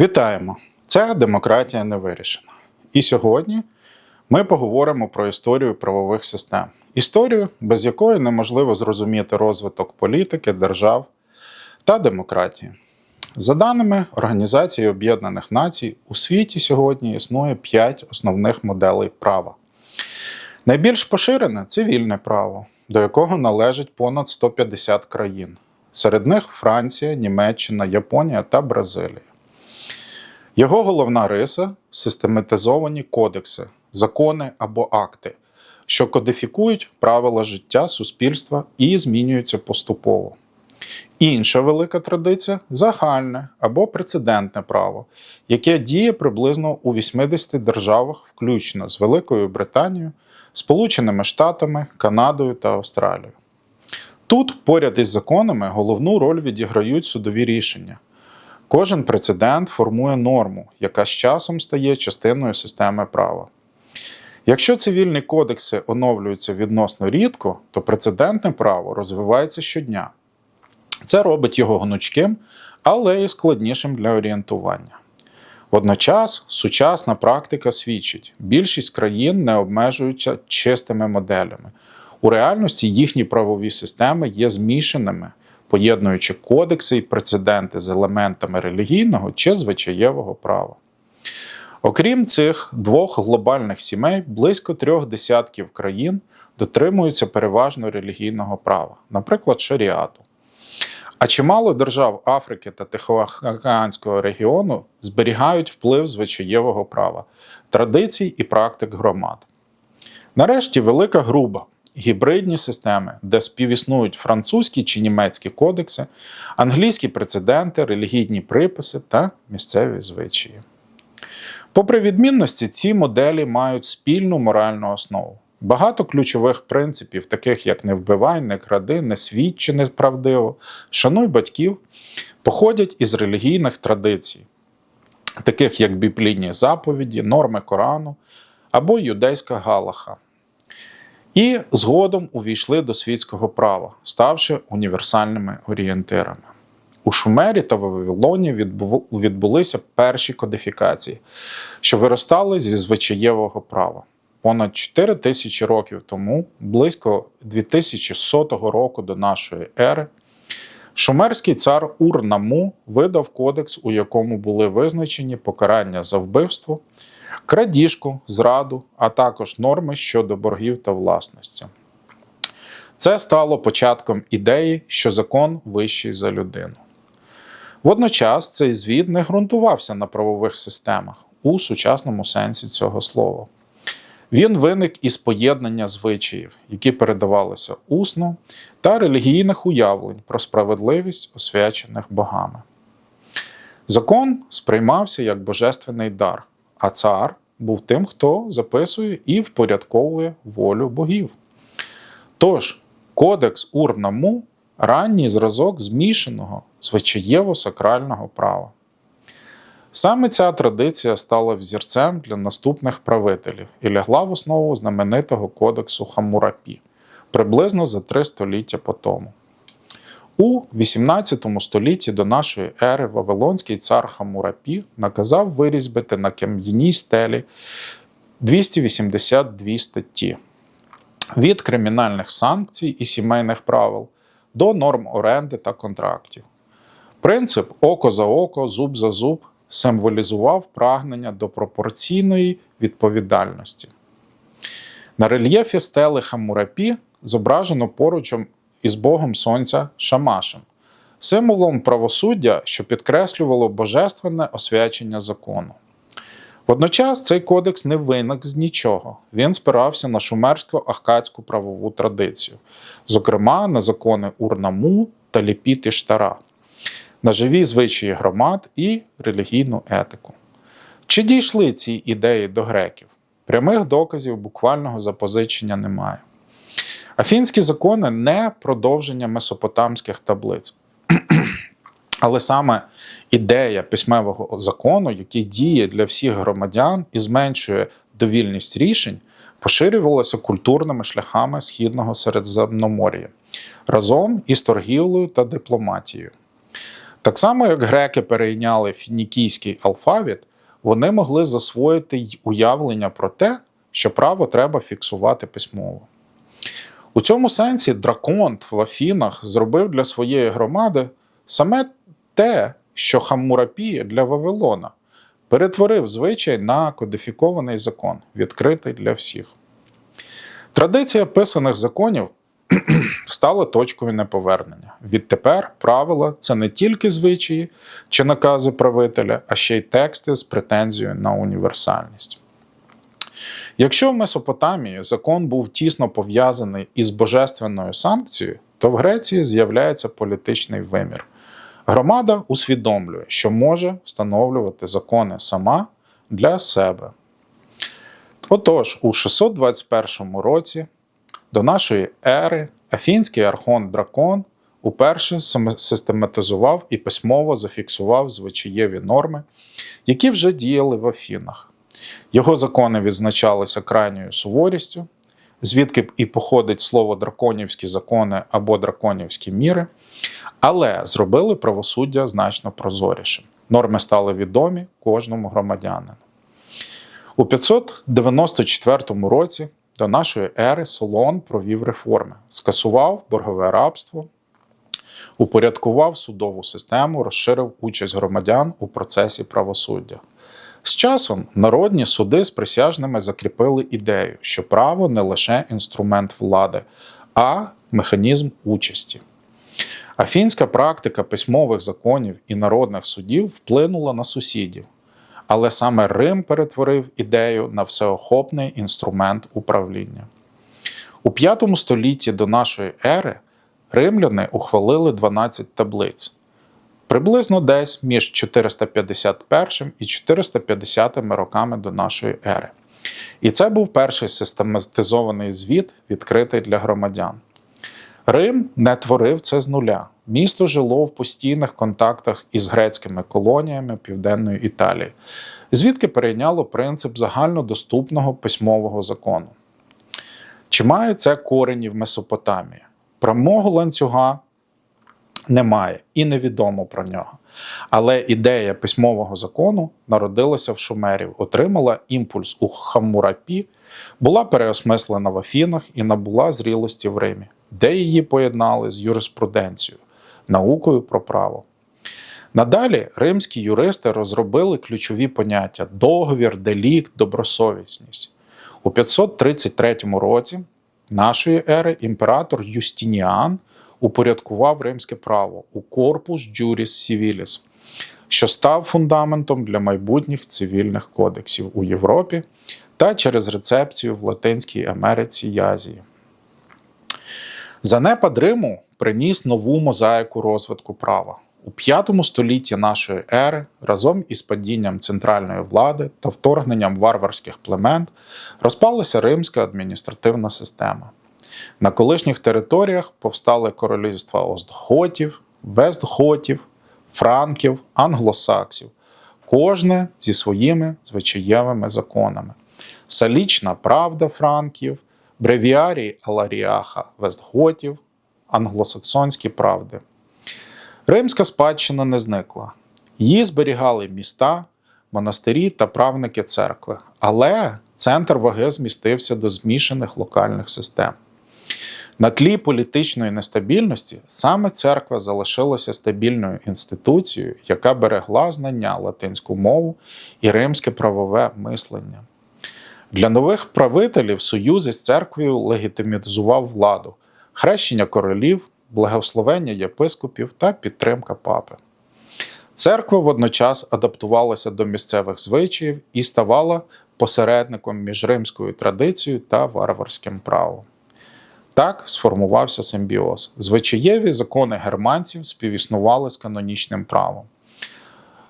Вітаємо! Це демократія не вирішена. І сьогодні ми поговоримо про історію правових систем. Історію, без якої неможливо зрозуміти розвиток політики, держав та демократії. За даними Організації Об'єднаних Націй, у світі сьогодні існує 5 основних моделей права. Найбільш поширене цивільне право, до якого належить понад 150 країн. Серед них Франція, Німеччина, Японія та Бразилія. Його головна риса систематизовані кодекси, закони або акти, що кодифікують правила життя суспільства і змінюються поступово. Інша велика традиція загальне або прецедентне право, яке діє приблизно у 80 державах, включно з Великою Британією, Сполученими Штатами, Канадою та Австралією. Тут, поряд із законами, головну роль відіграють судові рішення. Кожен прецедент формує норму, яка з часом стає частиною системи права. Якщо цивільні кодекси оновлюються відносно рідко, то прецедентне право розвивається щодня. Це робить його гнучким, але і складнішим для орієнтування. Водночас сучасна практика свідчить, більшість країн не обмежуються чистими моделями. У реальності їхні правові системи є змішаними, поєднуючи кодекси і прецеденти з елементами релігійного чи звичаєвого права. Окрім цих двох глобальних сімей, близько трьох десятків країн дотримуються переважно релігійного права, наприклад, шаріату. А чимало держав Африки та Тихоокеанського регіону зберігають вплив звичаєвого права, традицій і практик громад. Нарешті велика груба гібридні системи, де співіснують французькі чи німецькі кодекси, англійські прецеденти, релігійні приписи та місцеві звичаї. Попри відмінності, ці моделі мають спільну моральну основу. Багато ключових принципів, таких як не вбивай, не кради, не свідчи неправдиво, шануй батьків, походять із релігійних традицій, таких як біблійні заповіді, норми Корану або юдейська галаха. І згодом увійшли до світського права, ставши універсальними орієнтирами. У Шумері та Вавилоні відбулися перші кодифікації, що виростали зі звичаєвого права. Понад 4 тисячі років тому, близько 2100 року до нашої ери, шумерський цар Ур-Наму видав кодекс, у якому були визначені покарання за вбивство, крадіжку, зраду, а також норми щодо боргів та власності. Це стало початком ідеї, що закон вищий за людину. Водночас цей звіт не ґрунтувався на правових системах у сучасному сенсі цього слова. Він виник із поєднання звичаїв, які передавалися усно, та релігійних уявлень про справедливість, освячених богами. Закон сприймався як божественний дар, а цар був тим, хто записує і впорядковує волю богів. Тож, кодекс Ур-Наму ранній зразок змішаного звичаєво-сакрального права. Саме ця традиція стала взірцем для наступних правителів і лягла в основу знаменитого кодексу Хамурапі приблизно за три століття по тому. У 18 столітті до нашої ери Вавилонський цар Хамурапі наказав вирізбити на кам'яній стелі 282 статті від кримінальних санкцій і сімейних правил до норм оренди та контрактів. Принцип око за око, зуб за зуб символізував прагнення до пропорційної відповідальності. На рельєфі стели Хамурапі зображено поруч із Богом Сонця Шамашем, символом правосуддя, що підкреслювало божественне освячення закону. Водночас цей кодекс не виник з нічого. Він спирався на шумерсько ахкатську правову традицію, зокрема на закони Урнаму та Ліпіти Штара, на живі звичаї громад і релігійну етику. Чи дійшли ці ідеї до греків? Прямих доказів буквального запозичення немає. Афінські закони не продовження месопотамських таблиць. Але саме ідея письмового закону, який діє для всіх громадян і зменшує довільність рішень, поширювалася культурними шляхами Східного Середземномор'я разом із торгівлею та дипломатією. Так само, як греки перейняли фінікійський алфавіт, вони могли засвоїти й уявлення про те, що право треба фіксувати письмово. У цьому сенсі Драконт в Афінах зробив для своєї громади саме те, що Хаммурапі для Вавилона, перетворив звичай на кодифікований закон, відкритий для всіх. Традиція писаних законів стала точкою неповернення. Відтепер правила це не тільки звичаї чи накази правителя, а ще й тексти з претензією на універсальність. Якщо в Месопотамії закон був тісно пов'язаний із божественною санкцією, то в Греції з'являється політичний вимір. Громада усвідомлює, що може встановлювати закони сама для себе. Отож, у 621 році до нашої ери Афінський архон Дракон уперше систематизував і письмово зафіксував звичаєві норми, які вже діяли в Афінах. Його закони відзначалися крайньою суворістю, звідки і походить слово драконівські закони або драконівські міри, але зробили правосуддя значно прозорішим. Норми стали відомі кожному громадянину. У 594 році до нашої ери Солон провів реформи, скасував боргове рабство, упорядкував судову систему, розширив участь громадян у процесі правосуддя. З часом народні суди з присяжними закріпили ідею, що право не лише інструмент влади, а механізм участі. Афінська практика письмових законів і народних судів вплинула на сусідів, але саме Рим перетворив ідею на всеохопний інструмент управління. У V столітті до нашої ери римляни ухвалили 12 таблиць, приблизно десь між 451 і 450 роками до нашої ери. І це був перший систематизований звіт, відкритий для громадян. Рим не творив це з нуля. Місто жило в постійних контактах із грецькими колоніями Південної Італії, звідки перейняло принцип загальнодоступного письмового закону. Чи має це корені в Месопотамії? Прямого ланцюга немає і невідомо про нього. Але ідея письмового закону народилася в Шумерів, отримала імпульс у Хаммурапі, була переосмислена в Афінах і набула зрілості в Римі, де її поєднали з юриспруденцією, наукою про право. Надалі римські юристи розробили ключові поняття договір, делікт, добросовісність. У 533 році нашої ери імператор Юстініан упорядкував римське право у Corpus Juris Civilis, що став фундаментом для майбутніх цивільних кодексів у Європі та через рецепцію в Латинській Америці й Азії. Занепад Риму приніс нову мозаїку розвитку права. У V столітті нашої ери разом із падінням центральної влади та вторгненням варварських племен розпалася римська адміністративна система. На колишніх територіях повстали королівства Остготів, Вестготів, Франків, англосаксів, кожне зі своїми звичаєвими законами. Салічна правда Франків, бревіарій Аларіаха Вестготів, англосаксонські правди. Римська спадщина не зникла. Її зберігали міста, монастирі та правники церкви, але центр ваги змістився до змішаних локальних систем. На тлі політичної нестабільності саме церква залишилася стабільною інституцією, яка берегла знання латинську мову і римське правове мислення. Для нових правителів союзи з церквою легітимізував владу, хрещення королів, благословення єпископів та підтримка папи. Церква водночас адаптувалася до місцевих звичаїв і ставала посередником між римською традицією та варварським правом. Так сформувався симбіоз. Звичаєві закони германців співіснували з канонічним правом.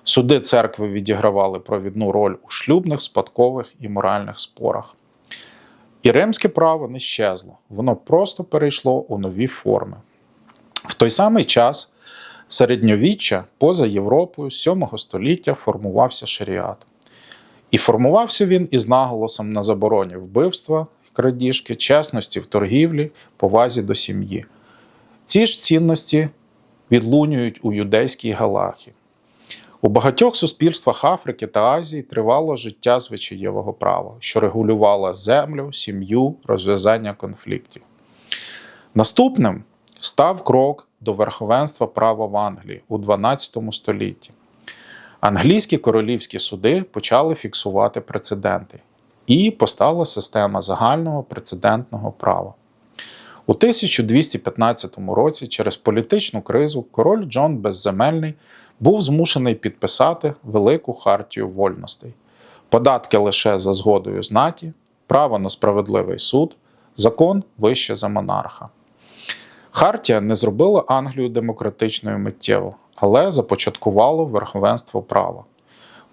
Суди церкви відігравали провідну роль у шлюбних, спадкових і моральних спорах. І римське право не щезло, воно просто перейшло у нові форми. В той самий час середньовіччя поза Європою 7 століття формувався шаріат. І формувався він із наголосом на забороні вбивства, крадіжки, чесності в торгівлі, повазі до сім'ї. Ці ж цінності відлунюють у юдейській галахі. У багатьох суспільствах Африки та Азії тривало життя звичаєвого права, що регулювало землю, сім'ю, розв'язання конфліктів. Наступним став крок до верховенства права в Англії у 12 столітті. Англійські королівські суди почали фіксувати прецеденти, і постала система загального прецедентного права. У 1215 році через політичну кризу король Джон Безземельний був змушений підписати Велику хартію вольностей, податки лише за згодою знаті, право на справедливий суд, закон вище за монарха. Хартія не зробила Англію демократичною миттєво, але започаткувала верховенство права.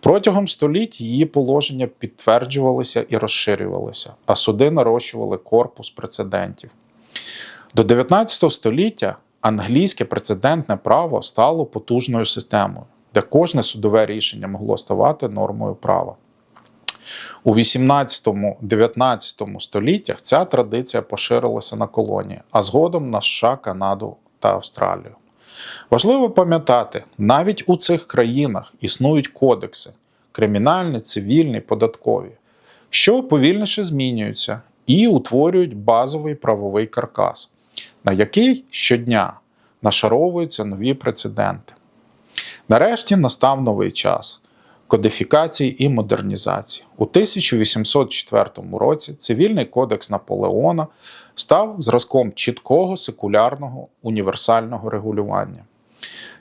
Протягом століть її положення підтверджувалися і розширювалися, а суди нарощували корпус прецедентів. До 19 століття англійське прецедентне право стало потужною системою, де кожне судове рішення могло ставати нормою права. У 18-19 століттях ця традиція поширилася на колонії, а згодом на США, Канаду та Австралію. Важливо пам'ятати, навіть у цих країнах існують кодекси кримінальні, цивільні, податкові, що повільніше змінюються і утворюють базовий правовий каркас, на який щодня нашаровуються нові прецеденти. Нарешті настав новий час кодифікації і модернізації. У 1804 році Цивільний кодекс Наполеона став зразком чіткого секулярного універсального регулювання.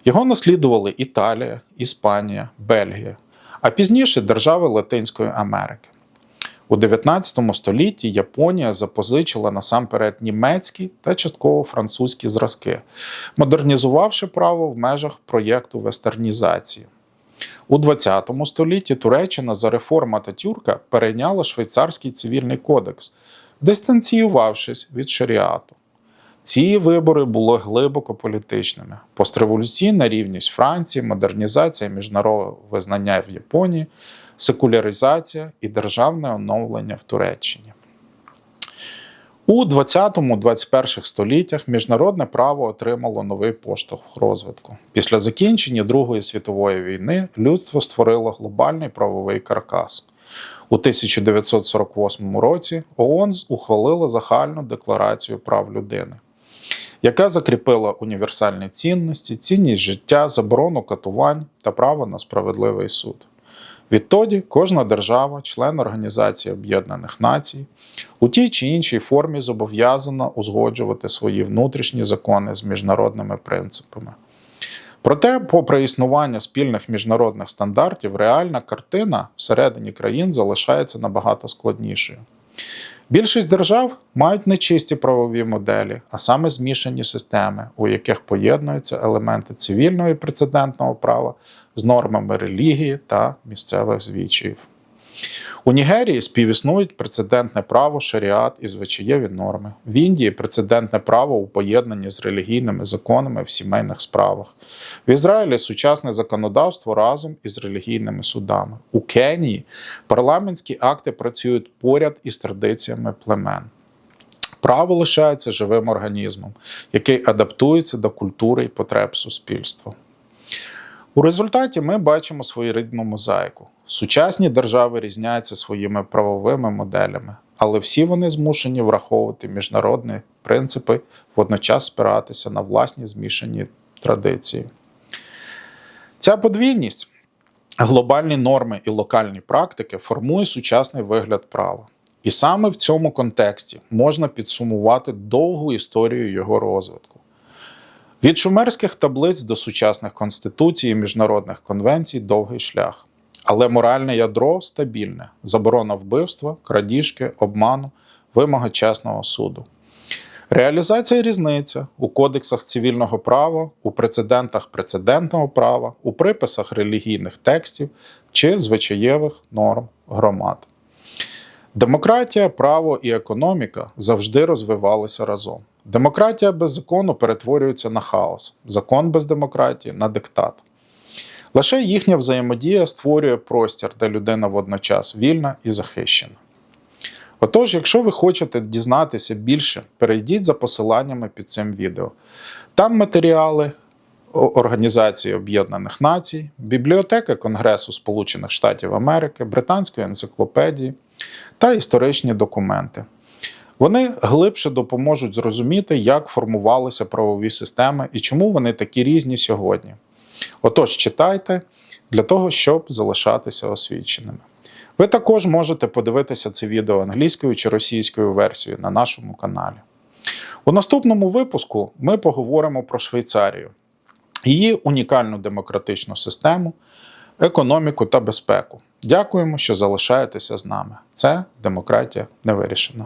Його наслідували Італія, Іспанія, Бельгія, а пізніше держави Латинської Америки. У 19 столітті Японія запозичила насамперед німецькі та частково французькі зразки, модернізувавши право в межах проєкту вестернізації. У 20 столітті Туреччина за реформ Ататюрка перейняла швейцарський цивільний кодекс, дистанціювавшись від шаріату. Ці вибори були глибоко політичними. Постреволюційна рівність Франції, модернізація міжнародного визнання в Японії, секуляризація і державне оновлення в Туреччині. У 20-21 століттях міжнародне право отримало новий поштовх розвитку. Після закінчення Другої світової війни людство створило глобальний правовий каркас. У 1948 році ООН ухвалила загальну декларацію прав людини, яка закріпила універсальні цінності, цінність життя, заборону катувань та право на справедливий суд. Відтоді кожна держава, член Організації Об'єднаних Націй, у тій чи іншій формі зобов'язана узгоджувати свої внутрішні закони з міжнародними принципами. Проте, попри існування спільних міжнародних стандартів, реальна картина всередині країн залишається набагато складнішою. Більшість держав мають нечисті правові моделі, а саме змішані системи, у яких поєднуються елементи цивільного і прецедентного права з нормами релігії та місцевих звичаїв. У Нігерії співіснують прецедентне право, шаріат і звичаєві норми. В Індії прецедентне право у поєднанні з релігійними законами в сімейних справах. В Ізраїлі сучасне законодавство разом із релігійними судами. У Кенії парламентські акти працюють поряд із традиціями племен. Право лишається живим організмом, який адаптується до культури і потреб суспільства. У результаті ми бачимо своєрідну мозаїку. Сучасні держави різняються своїми правовими моделями, але всі вони змушені враховувати міжнародні принципи, водночас спиратися на власні змішані традиції. Ця подвійність, глобальні норми і локальні практики формує сучасний вигляд права. І саме в цьому контексті можна підсумувати довгу історію його розвитку. Від шумерських таблиць до сучасних конституцій і міжнародних конвенцій довгий шлях. Але моральне ядро стабільне: заборона вбивства, крадіжки, обману, вимога чесного суду. Реалізація різниця у кодексах цивільного права, у прецедентах прецедентного права, у приписах релігійних текстів чи звичаєвих норм громад. Демократія, право і економіка завжди розвивалися разом. Демократія без закону перетворюється на хаос, закон без демократії на диктат. Лише їхня взаємодія створює простір, де людина водночас вільна і захищена. Отож, якщо ви хочете дізнатися більше, перейдіть за посиланнями під цим відео. Там матеріали Організації Об'єднаних Націй, Бібліотеки Конгресу Сполучених Штатів Америки, Британської енциклопедії та історичні документи. Вони глибше допоможуть зрозуміти, як формувалися правові системи і чому вони такі різні сьогодні. Отож, читайте для того, щоб залишатися освіченими. Ви також можете подивитися це відео англійською чи російською версією на нашому каналі. У наступному випуску ми поговоримо про Швейцарію, її унікальну демократичну систему, економіку та безпеку. Дякуємо, що залишаєтеся з нами. Це демократія не вирішена.